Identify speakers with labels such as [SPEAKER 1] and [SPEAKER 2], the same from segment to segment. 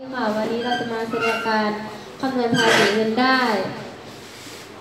[SPEAKER 1] นี่ค่ะวันนี้เราจะมาแสดงการคำนวณภาษีเงินได้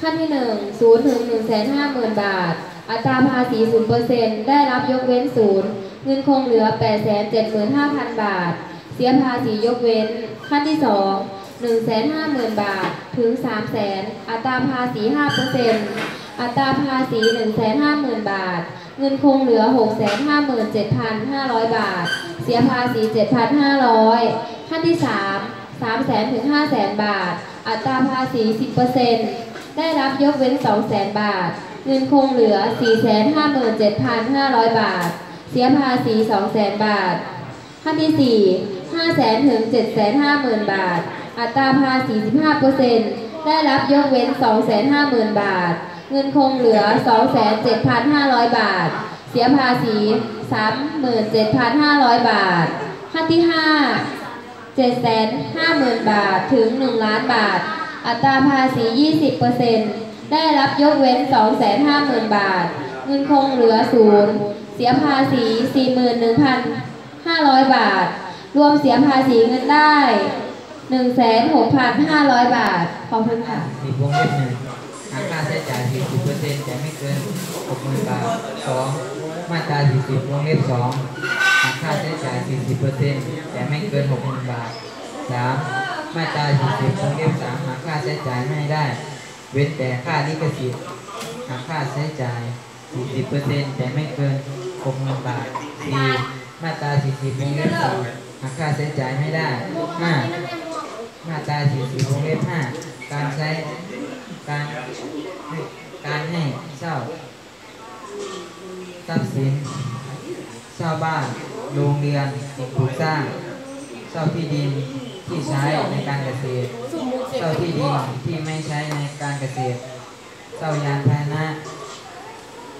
[SPEAKER 1] ขั้นที่หนึ่งศูนย์ถึงหนึ่งแสนห้าหมื่นบาท อัตราภาษีศูนย์เปอร์เซ็นต์ได้รับยกเว้นศูนย์เงินคงเหลือแปดแสนเจ็ดหมื่นห้าพันบาท เสียภาษียกเว้น ขั้นที่สองหนึ่งแสนห้าหมื่นบาทถึงสามแสนอัตราภาษีห้าเปอร์เซ็นต์อัตราภาษีหนึ่งแสนห้าหมื่นบาท เงินคงเหลือหกแสนห้าหมื่นเจ็ดพันห้าร้อยบาท เสียภาษีเจ็ดพันห้าร้อยขั้นที่สามสามแสนถึงห้าแสนบาท อัตราภาษีสิบเปอร์เซ็นต์ได้รับยกเว้นสองแสนบาท เงินคงเหลือสี่แสนห้าหมื่นเจ็ดพันห้าร้อยบาท เสียภาษีสองแสนบาท ขั้นที่สี่ห้าแสนถึงเจ็ดแสนห้าหมื่นบาท อัตราภาษีสิบห้าเปอร์เซ็นต์ได้รับยกเว้นสองแสนห้าหมื่นบาท เงินคงเหลือสองแสนเจ็ดพันห้าร้อยบาท เสียภาษีสามหมื่นเจ็ดพันห้าร้อยบาท ขั้นที่ห้าเจ็ดแสนห้าหมื่นบาทถึงหนึ่งล้านบาท อัตราภาษียี่สิบเปอร์เซ็นต์ได้รับยกเว้นสองแสนห้าหมื่นบาท เงินคงเหลือศูนย์เสียภาษีสี่หมื่นหนึ่งพันห้าร้อยบาท รวมเสียภาษีเงินได้หนึ่งแสนหกพันห้าร้อยบาท ขอบคุณค่ะ
[SPEAKER 2] มีวงเล็บหนึ่งหากค่าใช้จ่าย40เปอร์เซ็นต์แต่ไม่เกิน 60,000 บาท 2. มาตรา40วงเล็บ2หากค่าใช้จ่าย 40เปอร์เซ็นต์แต่ไม่เกิน 6,000 บาท 3. มาตรา40วงเล็บ3หากค่าใช้จ่ายไม่ได้ เว้นแต่ค่าลิขสิทธิ์หากค่าใช้จ่าย 40เปอร์เซ็นต์แต่ไม่เกิน 6,000 บาท 4. มาตรา40วงเล็บ2หากค่าใช้จ่ายไม่ได้ 5. มาตรา40วงเล็บ5การใช้การการให้เช่า ทรัพย์สินเช่าบ้านโรงเรียนสิ่งปลูกสร้างเช่าที่ดินที่ใช้ในการเกษตรเช่าที่ดินที่ไม่ใช้ในการเกษตรเช่ายานพาหนะ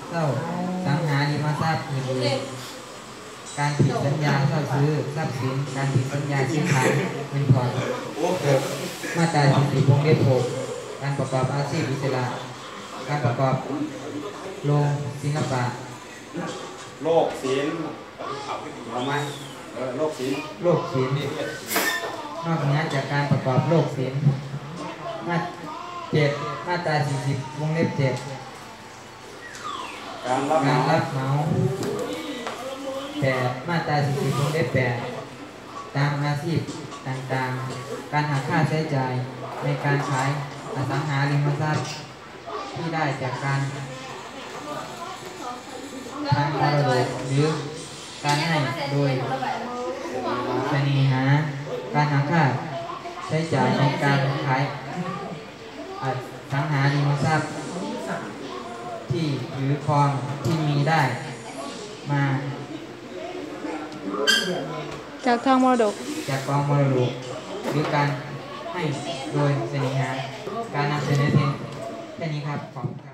[SPEAKER 2] เช่าสังหาริมทรัพย์อื่นๆการผิดสัญญาเช่าซื้อทรัพย์สินการผิดสัญญาซื้อขายเงินผ่อนมาตรา40วงเล็บ6การประกอบอาชีพอิสระการประกอบโรงศิลปะ
[SPEAKER 3] โลกศิลป์เอาไหมเออโลกศิลป์
[SPEAKER 2] โลกศิลป์นอกเหนือจากการประกอบโลกศิลป์มาเจ็ดมาตรา40วงเล็บ7
[SPEAKER 3] การรับเห
[SPEAKER 2] การ
[SPEAKER 3] มา
[SPEAKER 2] รับเหมาแปดมาตรา40วงเล็บแปดตามอาชีพต่างๆ การหักค่าใช้จ่ายในการขายอสังหาริมทรัพย์ที่ได้จากการทางมรดก หรือการให้โดยเสน่หา การหักค่าใช้จ่ายในการขายสังหาริมทรัพย์ที่หรือครองที่มีได้มา
[SPEAKER 4] จากทางมรดก
[SPEAKER 2] จากกองมรดกหรือการให้โดยเสน่หา การนำเสนอเพียงแค่นี้ครับ ขอบคุณครับ